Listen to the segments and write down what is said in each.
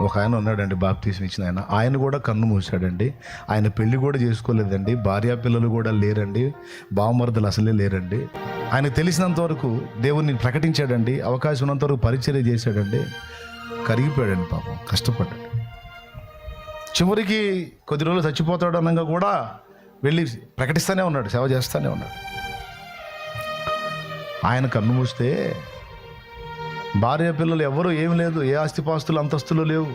ఒక ఆయన ఉన్నాడండి బాప్తీసం ఇచ్చిన ఆయన. ఆయన కూడా కన్ను మూసాడండి ఆయన పెళ్ళి కూడా చేసుకోలేదండి. భార్యా పిల్లలు కూడా లేరండి. బావమరదలు అసలే లేరండి. ఆయన తెలిసినంత వరకు దేవుణ్ణి ప్రకటించాడండి. అవకాశం ఉన్నంత వరకు పరిచర్య చేశాడండి. కరిగిపోయాడండి పాపం. కష్టపడ్డాడు. చివరికి కొద్ది రోజులు చచ్చిపోతాడు అనగా కూడా వెళ్ళి ప్రకటిస్తూనే ఉన్నాడు సేవ చేస్తూనే ఉన్నాడు. ఆయన కన్ను మూస్తే భార్య పిల్లలు ఎవరు ఏమి లేదు ఏ ఆస్తిపాస్తులు అంతస్తులు లేవు.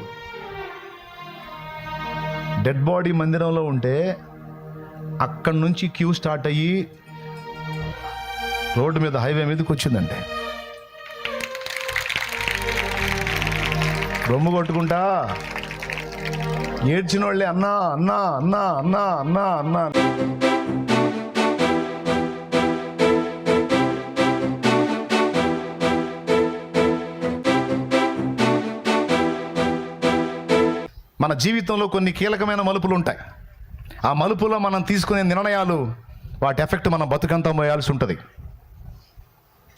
డెడ్ బాడీ మందిరంలో ఉంటే అక్కడి నుంచి క్యూ స్టార్ట్ అయ్యి రోడ్డు మీద హైవే మీదకి వచ్చిందంటే. రొమ్ము కొట్టుకుంటా. ఏడ్చిన వాళ్ళే అన్నా అన్నా అన్నా అన్నా అన్నా అన్నా. మన జీవితంలో కొన్ని కీలకమైన మలుపులు ఉంటాయి. ఆ మలుపులో మనం తీసుకునే నిర్ణయాలు వాటి ఎఫెక్ట్ మనం బతుకంతా మోయాల్సి ఉంటుంది.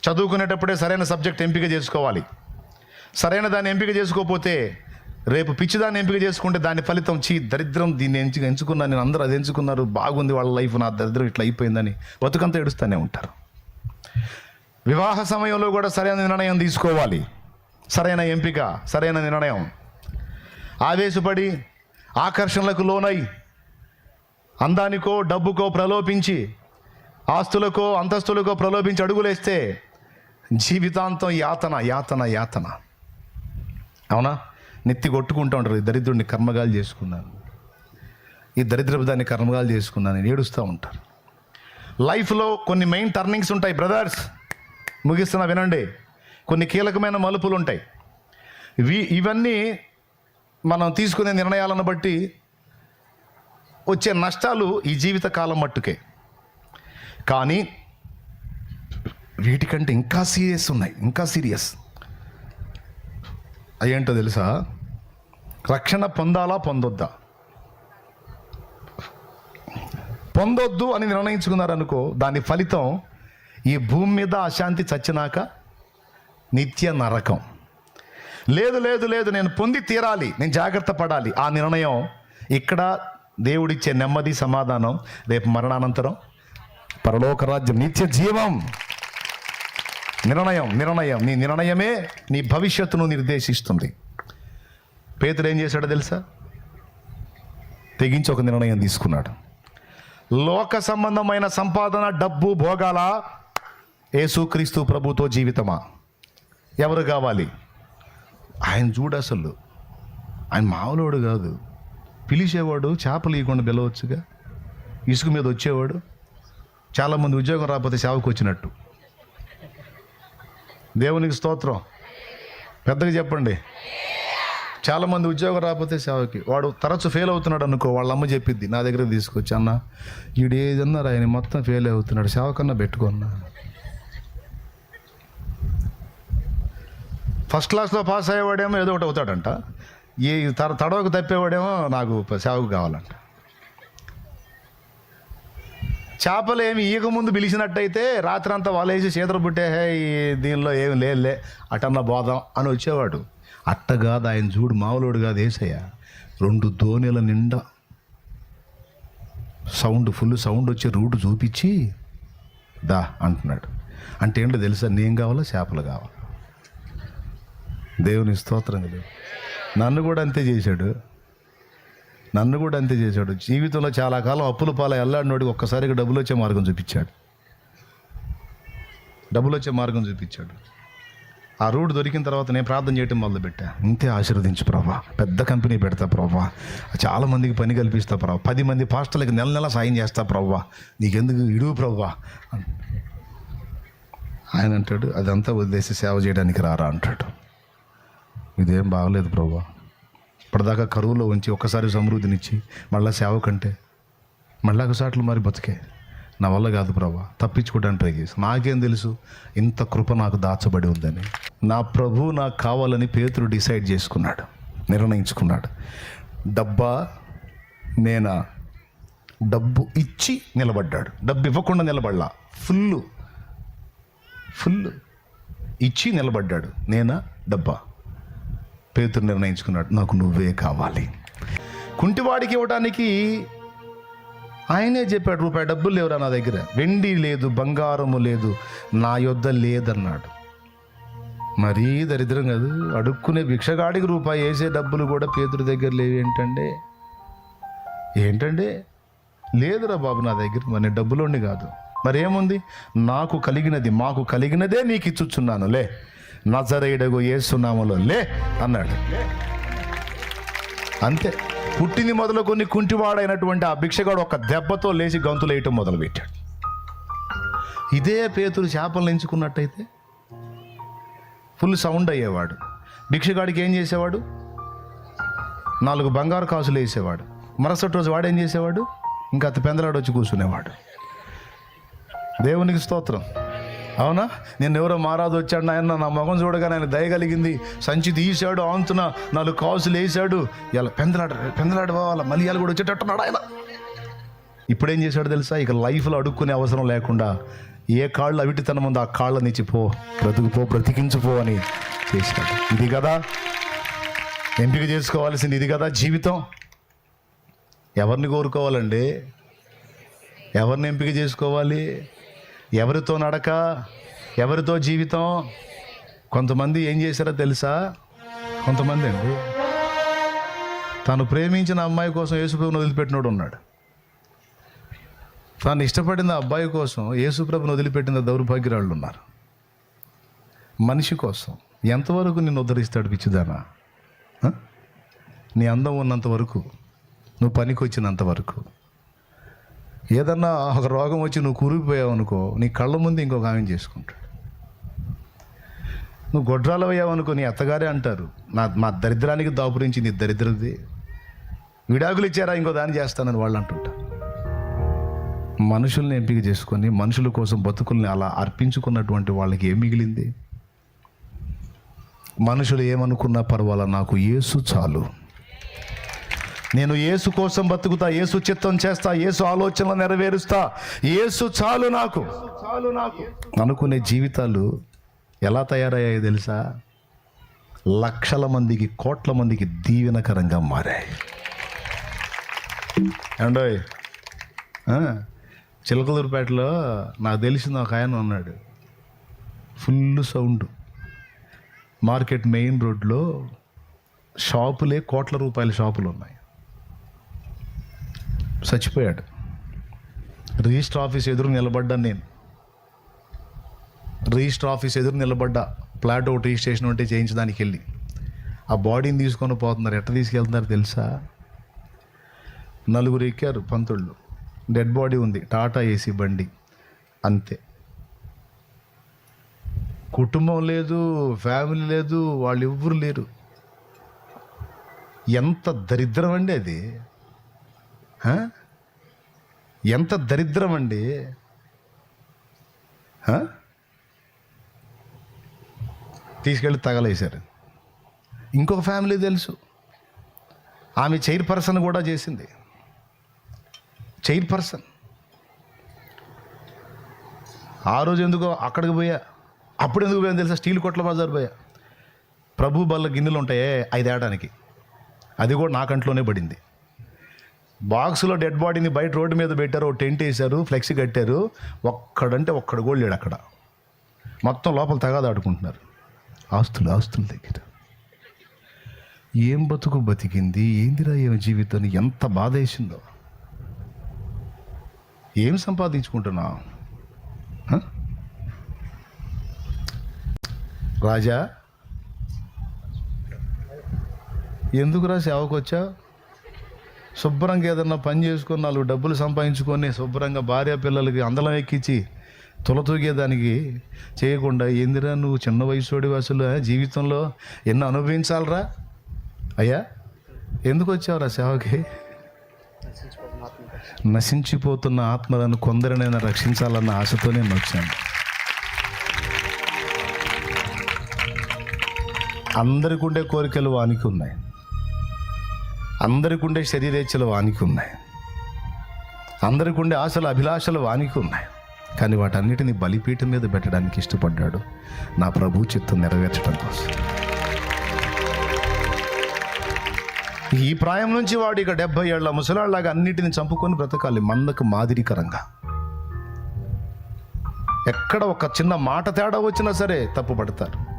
చదువుకునేటప్పుడే సరైన సబ్జెక్ట్ ఎంపిక చేసుకోవాలి. సరైన దాన్ని ఎంపిక చేసుకోకపోతే రేపు పిచ్చిదాన్ని ఎంపిక చేసుకుంటే దాని ఫలితం చీ దరిద్రం దీన్ని ఎంచు ఎంచుకున్నాను నేను అందరూ అది ఎంచుకున్నారు బాగుంది వాళ్ళ లైఫ్ నా దరిద్రం ఇట్లా అయిపోయిందని బతుకంతా ఏడుస్తూనే ఉంటారు. వివాహ సమయంలో కూడా సరైన నిర్ణయం తీసుకోవాలి. సరైన ఎంపిక సరైన నిర్ణయం. ఆవేశపడి ఆకర్షణలకు లోనై అందానికో డబ్బుకో ప్రలోభించి ఆస్తులకో అంతస్తులకో ప్రలోభించి అడుగులేస్తే జీవితాంతం యాతన యాతన యాతన. అవునా? నెత్తి కొట్టుకుంటూ ఉంటారు ఈ దరిద్రుడిని కర్మగాలు చేసుకున్నాను. ఈ దరిద్రపు దాన్ని కర్మగాలు చేసుకున్నాను. ఏడుస్తూ ఉంటారు లైఫ్లో కొన్ని మెయిన్ టర్నింగ్స్ ఉంటాయి బ్రదర్స్. ముగిస్తున్నా వినండి. కొన్ని కీలకమైన మలుపులు ఉంటాయి ఇవి ఇవన్నీ మనం తీసుకునే నిర్ణయాలను బట్టి వచ్చే నష్టాలు ఈ జీవిత కాలం మట్టుకే. కానీ వీటికంటే ఇంకా సీరియస్ ఉన్నాయి ఇంకా సీరియస్. అయ్యేంటో తెలుసా? రక్షణ పొందాలా పొందొద్దా? పొందొద్దు అని నిర్ణయించుకున్నారనుకో దాని ఫలితం ఈ భూమి మీద అశాంతి చచ్చినాక నిత్య నరకం. లేదు లేదు లేదు నేను పొంది తీరాలి నేను జాగ్రత్త పడాలి. ఆ నిర్ణయం ఇక్కడ దేవుడిచ్చే నెమ్మది సమాధానం. రేపు మరణానంతరం పరలోక రాజ్యం నిత్య జీవం. నిర్ణయం నిర్ణయం నీ నిర్ణయమే నీ భవిష్యత్తును నిర్దేశిస్తుంది. పేతుడు ఏం చేశాడో తెలుసా? తెగించి ఒక నిర్ణయం తీసుకున్నాడు. లోక సంబంధమైన సంపాదన డబ్బు భోగాల యేసుక్రీస్తు ప్రభుతో జీవితమా? ఎవరు కావాలి? ఆయన చూడు అసలు. ఆయన మామూలుడు కాదు. పిలిచేవాడు చేపలు ఇవ్వకుండా పిలవచ్చుగా ఇసుక మీద వచ్చేవాడు. చాలామంది ఉద్యోగం రాకపోతే సేవకు వచ్చినట్టు. దేవునికి స్తోత్రం. పెద్దగా చెప్పండి. చాలామంది ఉద్యోగం రాకపోతే సేవకి. వాడు తరచు ఫెయిల్ అవుతున్నాడు అనుకో వాళ్ళ అమ్మ చెప్పిద్ది నా దగ్గర తీసుకొచ్చి అన్న ఈడు ఏదన్నారు ఆయన మొత్తం ఫెయిల్ అవుతున్నాడు సేవకన్నా పెట్టుకున్నా ఫస్ట్ క్లాస్లో పాస్ అయ్యేవాడేమో ఏదో ఒకటి అవుతాడంట. ఈ తర తడవకు తప్పేవాడేమో నాకు సేవకు కావాలంట. చేపలు ఏమి ఈగ ముందు పిలిచినట్టయితే రాత్రంతా వలేసి చేతులు పుట్టే దీనిలో ఏమి లేదులే అటన్న బోధం అని వచ్చేవాడు. అట్ట కాదు ఆయన చూడు మామూలుడు కాదు ఏసయ్య. రెండు దోణిల నిండా సౌండ్ ఫుల్ సౌండ్ వచ్చే రూట్ చూపించి దా అంటున్నాడు. అంటే ఏంటో తెలుసా నేను కావాలా చేపలు కావాలా? దేవుని స్తోత్రం కదా నన్ను కూడా అంతే చేశాడు. నన్ను కూడా అంతే చేశాడు. జీవితంలో చాలా కాలం అప్పుల పాల ఎల్లాడినోడికి ఒక్కసారిగా డబ్బులు వచ్చే మార్గం చూపించాడు. డబ్బులు వచ్చే మార్గం చూపించాడు. ఆ రూట్ దొరికిన తర్వాత నేను ప్రార్థన చేయటం మొదలుపెట్టా. ఇంతే ఆశీర్వదించు ప్రభా. పెద్ద కంపెనీ పెడతా ప్రభా. చాలా మందికి పని కల్పిస్తా ప్రభా. పది మంది పాస్టర్లకు నెల నెల సాయం చేస్తా ప్రభా. నీకెందుకు ఇడువు ప్రభా? ఆయన అంటాడు అదంతా ఉద్దేశ సేవ చేయడానికి రారా అంటాడు. ఇదేం బాగలేదు ప్రభా. ఇప్పటిదాకా కరువులో ఉంచి ఒక్కసారి సమృద్ధినిచ్చి మళ్ళా సేవ కంటే మళ్ళా ఒకసాట్లు మరి బతికే. నా వల్ల కాదు ప్రభా. తప్పించుకోవడానికి ట్రై చేసి. నాకేం తెలుసు? ఇంత కృప నాకు దాచబడి ఉందని. నా ప్రభు నాకు కావాలని పేతురు డిసైడ్ చేసుకున్నాడు. నిర్ణయించుకున్నాడు. డబ్బా నేనా? డబ్బు ఇచ్చి నిలబడ్డాడు. డబ్బు ఇవ్వకుండా నిలబడలా. ఫుల్ ఫుల్ ఇచ్చి నిలబడ్డాడు. నేనా? డబ్బా. పేతురు నిర్ణయించుకున్నాడు నాకు నువ్వే కావాలి. కుంటివాడికి ఇవ్వడానికి ఆయనే చెప్పాడు రూపాయి డబ్బులు లేవురా నా దగ్గర వెండి లేదు బంగారము లేదు నా యొద్ద లేదన్నాడు. మరీ దరిద్రం కాదు అడుక్కునే భిక్షగాడికి రూపాయి వేసే డబ్బులు కూడా పేతుడి దగ్గర లేవు ఏంటంటే? ఏంటంటే? లేదురా బాబు నా దగ్గర మరి డబ్బులోండి కాదు. మరి ఏముంది నాకు కలిగినది మాకు కలిగినదే నీకు ఇచ్చుచున్నాను లే. నజరేయుడగు ఏసునామలో లే అన్నాడు. అంతే. పుట్టింది మొదలుకొని కుంటివాడైనటువంటి ఆ భిక్షగాడు ఒక దెబ్బతో లేచి గంతులు వేయటం మొదలుపెట్టాడు. ఇదే పేతులు చేపలు ఎంచుకున్నట్టయితే ఫుల్ సౌండ్ అయ్యేవాడు. భిక్షగాడికి ఏం చేసేవాడు? నాలుగు బంగారు కాసులు వేసేవాడు. మరుసటి రోజు వాడు ఏం చేసేవాడు? ఇంకా అతి పెందలాడు వచ్చి కూర్చునేవాడు. దేవునికి స్తోత్రం. అవునా? నేను ఎవరో మారాదు వచ్చాడు నాయన నా మొగం చూడగా ఆయన దయ కలిగింది. సంచి తీసాడు ఆంతున నాలుగు కాసులు వేసాడు ఇలా పెందలాడు పెందలాడు పోవాలా? మళ్ళీ కూడా వచ్చేటట్టున్నాడు ఆయన. ఇప్పుడేం చేశాడు తెలుసా? ఇక లైఫ్లో అడుక్కునే అవసరం లేకుండా ఏ కాళ్ళు అవిటితనం ఉందో ఆ కాళ్ళ నుంచి పో బ్రతుకుపో బ్రతికించుపో అని చేశాడు. ఇది కదా? ఎంపిక చేసుకోవాల్సింది ఇది కదా జీవితం? ఎవరిని కోరుకోవాలండి? ఎవరిని ఎంపిక చేసుకోవాలి? ఎవరితో నడక ఎవరితో జీవితం? కొంతమంది ఏం చేశారో తెలుసా? కొంతమంది అండి. తాను ప్రేమించిన అమ్మాయి కోసం యేసుప్రభుని వదిలిపెట్టినోడు ఉన్నాడు. తాను ఇష్టపడిన అబ్బాయి కోసం యేసుప్రభుని వదిలిపెట్టిన దౌర్భాగ్యరాళ్ళు ఉన్నారు. మనిషి కోసం ఎంతవరకు నిన్ను ఉద్ధరిస్తాడు పిచ్చిదానా? నీ అందం ఉన్నంత వరకు నువ్వు పనికి వరకు. ఏదన్నా ఒక రోగం వచ్చి నువ్వు కూరుకుపోయావు అనుకో నీ కళ్ళ ముందు ఇంకొక ఆమె చేసుకుంటాడు. నువ్వు గొడ్రాలు అయ్యావనుకో నీ అత్తగారే అంటారు. నా మా దరిద్రానికి దాపురించి నీ దరిద్రది విడాకులు ఇచ్చారా ఇంకో దాన్ని చేస్తానని వాళ్ళు అంటుంటారు. మనుషుల్ని ఎంపిక చేసుకొని మనుషుల కోసం బతుకుల్ని అలా అర్పించుకున్నటువంటి వాళ్ళకి ఏం మిగిలింది? మనుషులు ఏమనుకున్నా పర్వాలా నాకు యేసు చాలు. నేను యేసు కోసం బతుకుతా యేసు చిత్తం చేస్తా యేసు ఆలోచనలు నెరవేరుస్తా. యేసు చాలు నాకు. చాలు నాకు అనుకునే జీవితాలు ఎలా తయారయ్యాయో తెలుసా? లక్షల మందికి కోట్ల మందికి దీవెనకరంగా మారాయి. ఏమండోయ్? చిలకదూరుపేటలో చిలకలూరుపేటలో నాకు తెలిసిన ఒక ఆయన ఉన్నాడు. Full sound. మార్కెట్ మెయిన్ రోడ్లో షాపులే కోట్ల రూపాయల షాపులు ఉన్నాయి చచ్చిపోయాడు. రిజిస్టర్ ఆఫీస్ ఎదురు నిలబడ్డా నేను. రిజిస్టర్ ఆఫీస్ ఎదురు నిలబడ్డా. ప్లాట్ ఒకటి రిజిస్ట్రేషన్ ఉంటే చేయించడానికి వెళ్ళి. ఆ బాడీని తీసుకొని పోతున్నారు. ఎట్ట తీసుకెళ్తున్నారు తెలుసా? నలుగురు ఎక్కారు పంతుళ్ళు. డెడ్ బాడీ ఉంది. టాటా ఏసీ బండి. అంతే. కుటుంబం లేదు ఫ్యామిలీ లేదు వాళ్ళు ఎవ్వరు లేరు. ఎంత దరిద్రం అండి అది. ఎంత దరిద్రం అండి. తీసుకెళ్ళి తగలేశారు. ఇంకొక ఫ్యామిలీ తెలుసు. ఆమె చైర్ పర్సన్ కూడా చేసింది. చైర్ పర్సన్ ఆ రోజు ఎందుకో అక్కడికి పోయా. అప్పుడు ఎందుకు పోయాను తెలుసా? స్టీల్ కొట్ల బజార్ పోయా. ప్రభు బల్ల గిన్నెలు ఉంటాయే ఐదేయడానికి. అది కూడా నా కంట్లోనే పడింది. బాక్స్లో డెడ్ బాడీని బయట రోడ్డు మీద పెట్టారు ఓ టెంట్ వేశారు ఫ్లెక్సీ కట్టారు. ఒక్కడంటే ఒక్కడు కూడా లేడు అక్కడ. మొత్తం లోపల తగాదాడుకుంటున్నారు ఆస్తులు ఆస్తుల దగ్గర. ఏం బతుకు బతికింది? ఏందిరా ఏమి జీవితం? ఎంత బాధ వేసిందో. ఏం సంపాదించుకుంటున్నావు రాజా? ఎందుకురా సేవకు వచ్చా శుభ్రంగా ఏదన్నా పని చేసుకొని నాలుగు డబ్బులు సంపాదించుకొని శుభ్రంగా భార్య పిల్లలకి అందలం ఎక్కించి తులతూగేదానికి చేయకుండా ఏందిరా నువ్వు చిన్న వయసుడి అసలు జీవితంలో ఎన్నో అనుభవించాలరా? అయ్యా ఎందుకు వచ్చావురా సేవకి? నశించిపోతున్న ఆత్మలను కొందరినైనా రక్షించాలన్న ఆశతోనే నేను వచ్చాను. అందరికి ఉండే కోరికలు వానికి ఉన్నాయి. అందరికి ఉండే శరీరేచ్ఛలు వానికి ఉన్నాయి అందరికి ఉండే ఆశలు అభిలాషలు వానికి ఉన్నాయి కానీ వాటన్నిటిని బలిపీఠం మీద పెట్టడానికి ఇష్టపడ్డాడు నా ప్రభు చిత్తం నెరవేర్చడం కోసం. ఈ ప్రాయం నుంచి వాడు ఇక డెబ్బై ఏళ్ళ ముసలాళ్ళలాగా అన్నిటిని చంపుకొని బ్రతకాలి మందకు మాదిరికరంగా. ఎక్కడ ఒక చిన్న మాట తేడా వచ్చినా సరే తప్పు పడతారు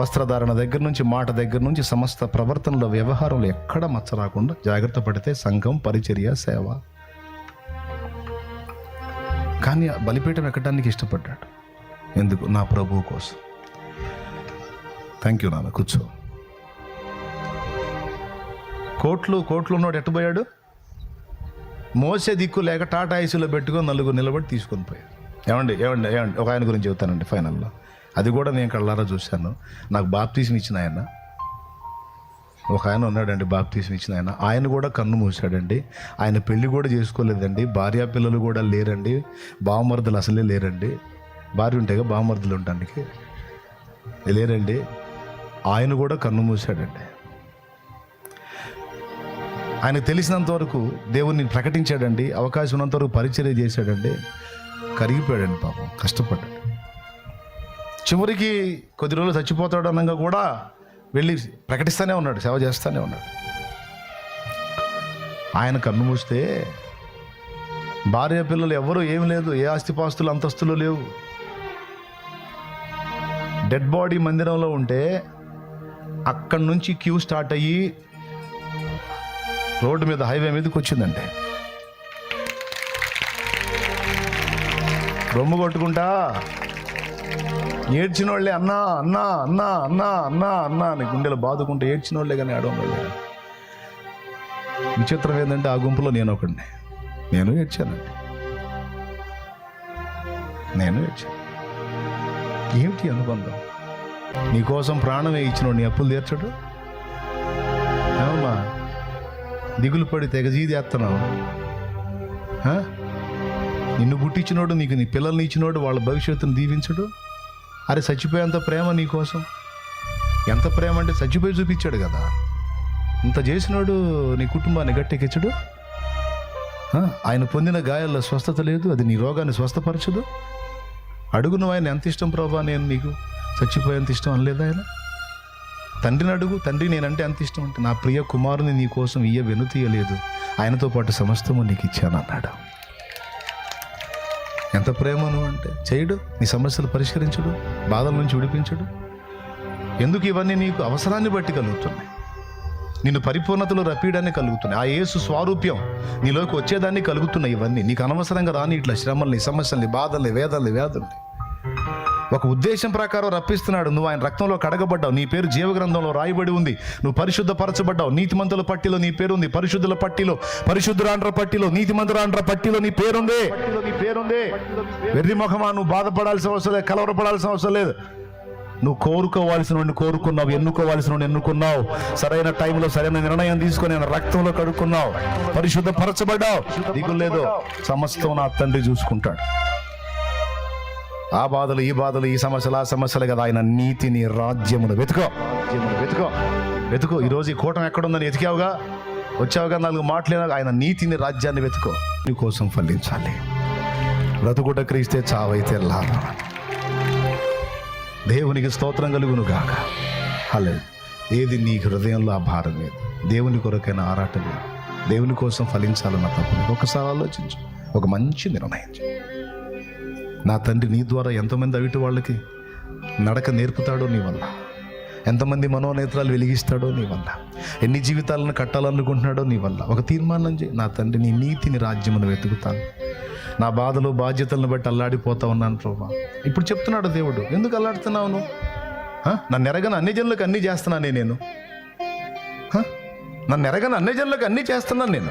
వస్త్రధారణ దగ్గర నుంచి మాట దగ్గర నుంచి సమస్త ప్రవర్తనలో వ్యవహారంలో ఎక్కడ మచ్చ రాకుండా జాగ్రత్త పడితే సంఘం పరిచర్య సేవ. కానీ బలిపీఠం ఎక్కడానికి ఇష్టపడ్డాడు? ఎందుకు? నా ప్రభువు కోసం. థ్యాంక్ యూ నాన్న. కూర్చో. కోట్లు కోట్లు ఉన్నోడు ఎట్టుపోయాడు మోసే దిక్కు లేక టాటా ఐసీలో పెట్టుకొని నలుగురు నిలబడి తీసుకొని పోయాడు ఏమండి ఏమండి ఏమండి? ఒక ఆయన గురించి చెబుతానండి ఫైనల్లో అది కూడా నేను కళ్ళారా చూశాను. నాకు బాప్తీసం ఇచ్చిన ఆయన. ఒక ఆయన ఉన్నాడండి బాప్తీసం ఇచ్చిన ఆయన. ఆయన కూడా కన్ను మూసాడండి ఆయన పెళ్ళి కూడా చేసుకోలేదండి. భార్య పిల్లలు కూడా లేరండి. బావమరుదులు అసలే లేరండి. భార్య ఉంటాయిగా బావమరదలు ఉండడానికి లేరండి. ఆయన కూడా కన్ను మూసాడండి ఆయనకు తెలిసినంత వరకు దేవుణ్ణి ప్రకటించాడండి. అవకాశం ఉన్నంత వరకు పరిచర్య చేశాడండి. కరిగిపోయాడండి పాపం. కష్టపడ్డాడు. చివరికి కొద్ది రోజులు చచ్చిపోతాడు అనగా కూడా వెళ్ళి ప్రకటిస్తూనే ఉన్నాడు సేవ చేస్తూనే ఉన్నాడు. ఆయన కన్ను మూస్తే భార్య పిల్లలు ఎవరు ఏమి లేదు ఏ ఆస్తిపాస్తులు అంతస్తులు లేవు. డెడ్ బాడీ మందిరంలో ఉంటే అక్కడి నుంచి క్యూ స్టార్ట్ అయ్యి రోడ్డు మీద హైవే మీదకి వచ్చిందంటే రొమ్ము కొట్టుకుంటా ఏడ్చిన వాళ్ళే అన్నా అన్నా అన్నా అన్నా అన్నా అన్నా అని గుండెలు బాదుకుంటే ఏడ్చిన వాళ్ళే కానీ ఆడవాళ్ళు విచిత్రం ఏంటంటే ఆ గుంపులో నేను ఒకడిని నేను ఏడ్చానండి నేను ఏడ్చాను. ఏమిటి అనుబంధం? నీకోసం ప్రాణమే ఇచ్చిన నీ అప్పులు తీర్చడు? ఏమమ్మా? దిగులు పడి తెగజీదేస్తున్నావు నిన్ను పుట్టించినోడు నీకు నీ పిల్లల్ని ఇచ్చినోడు వాళ్ళ భవిష్యత్తును దీవించడు? అరే చచ్చిపోయేంత ప్రేమ నీకోసం ఎంత ప్రేమ అంటే చచ్చిపోయి చూపించాడు కదా. ఇంత చేసినాడు నీ కుటుంబాన్ని గట్టెక్కించడు ఆయన పొందిన గాయాల్లో స్వస్థత లేదు అది నీ రోగాన్ని స్వస్థపరచదు. అడుగు నువ్వు ఆయన ఎంత ఇష్టం ప్రభా నేను నీకు? చచ్చిపోయేంత ఇష్టం అనలేదు ఆయన? తండ్రిని అడుగు తండ్రి నేనంటే ఎంత ఇష్టం అంటే నా ప్రియ కుమారుని నీ కోసం ఇయ్య వెనుతీయలేదు ఆయనతో పాటు సమస్తము నీకు ఇచ్చాను అన్నాడు ఎంత ప్రేమను అంటే చేయడు నీ సమస్యలు పరిష్కరించడు బాధల నుంచి విడిపించడు. ఎందుకు ఇవన్నీ నీకు అవసరాన్ని బట్టి కలుగుతున్నాయి? నిన్ను పరిపూర్ణతలో రప్పీయడాన్ని కలుగుతున్నాయి. ఆ యేసు స్వారూప్యం నీలోకి వచ్చేదాన్ని కలుగుతున్నాయి ఇవన్నీ. నీకు అనవసరంగా రాని ఇట్లా శ్రమల్ని సమస్యల్ని బాధల్ని వేదల్ని వ్యాధుల్ని. ఒక ఉద్దేశం ప్రకారం రప్పిస్తున్నాడు. నువ్వు ఆయన రక్తంలో కడగబడ్డావు. నీ పేరు జీవగ్రంథంలో రాయబడి ఉంది. నువ్వు పరిశుద్ధపరచబడ్డావు. నీతిమంతుల పట్టిలో నీ పేరు ఉంది. పరిశుద్ధుల పట్టిలో పరిశుద్ధురాండ్ర పట్టిలో నీతిమంతురాండ్ర పట్టిలో నీ పేరుంది నీ వెర్రి ముఖమా నువ్వు బాధపడాల్సిన అవసరం లేదు కలవరపడాల్సిన అవసరం లేదు. నువ్వు కోరుకోవాల్సిన కోరుకున్నావు ఎన్నుకోవాల్సిన ఎన్నుకున్నావు. సరైన టైంలో సరైన నిర్ణయం తీసుకొని రక్తంలో కడుక్కున్నావు. పరిశుద్ధ పరచబడ్డావు దిగులు లేదు. సమస్తం నా తండ్రి చూసుకుంటాడు. ఆ బాధలు ఈ బాధలు ఈ సమస్యలు ఆ సమస్యలు కదా ఆయన నీతిని రాజ్యమును వెతుకో. రాజ్యమును వెతుకో. వెతుకో. ఈరోజు ఈ కూటం ఎక్కడుందని ఎతికావుగా? వచ్చావుగా? నాలుగు మాటలేనా ఆయన నీతిని రాజ్యాన్ని వెతుకో. నీ కోసం ఫలించాలి. బ్రతుకుట క్రీస్తే చావైతే లాభం. దేవునికి స్తోత్రం కలుగును గాక. హలే ఏది నీ హృదయంలో ఆ భారం లేదు. దేవుని కొరకైన ఆరాటం లేదు. దేవుని కోసం ఫలించాలన్న తప్పు లేదు. ఒకసారి ఆలోచించు. ఒక మంచి నిర్ణయం చేయి. నా తండ్రి నీ ద్వారా ఎంతమంది అవిటి వాళ్ళకి నడక నేర్పుతాడో నీ వల్ల. ఎంతమంది మనోనేత్రాలు వెలిగిస్తాడో నీ వల్ల. ఎన్ని జీవితాలను కట్టాలనుకుంటున్నాడో నీ వల్ల. ఒక తీర్మానం చేయి. నా తండ్రి నీ నీతిని రాజ్యమును వెతుకుతాను. నా బాధలు బాధ్యతలను బట్టి అల్లాడిపోతా ఉన్నాను ప్రభా. ఇప్పుడు చెప్తున్నాడు దేవుడు ఎందుకు అల్లాడుతున్నావు నువ్వు? నన్ను ఎరగని అన్ని జనులకు అన్నీ చేస్తున్నానే నేను? నన్ను ఎరగని అన్ని జనులకు అన్నీ చేస్తున్నాను నేను?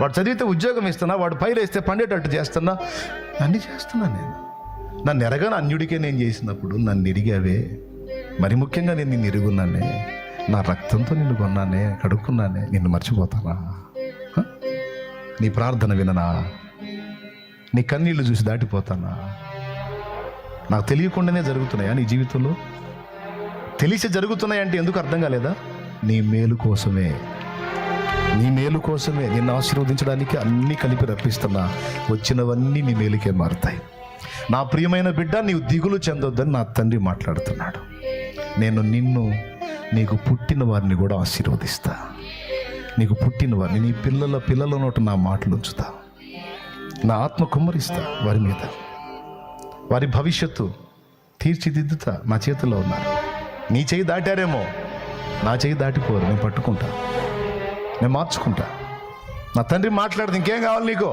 వాడు చదివితే ఉద్యోగం ఇస్తున్నా వాడు పైలు వేస్తే పండేటట్టు చేస్తున్నా అన్నీ చేస్తున్నాను నేను. నన్ను ఎరగని అన్యుడికే నేను చేసినప్పుడు నన్ను ఎరిగావే. మరి ముఖ్యంగా నేను నిన్ను ఎరుగున్నానే. నా రక్తంతో నిన్ను కొన్నానే కడుక్కున్నానే నిన్ను మర్చిపోతానా? నీ ప్రార్థన విననా? నీ కన్నీళ్ళు చూసి దాటిపోతానా? నాకు తెలియకుండానే జరుగుతున్నాయా నీ జీవితంలో? తెలిసి జరుగుతున్నాయంటే ఎందుకు అర్థం కాలేదా? నీ మేలు కోసమే. నీ మేలు కోసమే నిన్ను ఆశీర్వదించడానికి అన్నీ కలిపి రప్పిస్తున్నా వచ్చినవన్నీ నీ మేలుకే మారుతాయి. నా ప్రియమైన బిడ్డ నీవు దిగులు చెందొద్దని నా తండ్రి మాట్లాడుతున్నాడు. నేను నిన్ను నీకు పుట్టిన వారిని కూడా ఆశీర్వదిస్తా. నీకు పుట్టిన వారిని నీ పిల్లల పిల్లల నోట నా మాటలు ఉంచుతా. నా ఆత్మ కుమ్మరిస్తా వారి మీద. వారి భవిష్యత్తు తీర్చిదిద్దుతా నా చేతిలో ఉన్నారు. నీ చేయి దాటారేమో నా చేయి దాటిపోరు నేను పట్టుకుంటా. నేను మార్చుకుంటా. నా తండ్రి మాట్లాడదు ఇంకేం కావాలి నీకు?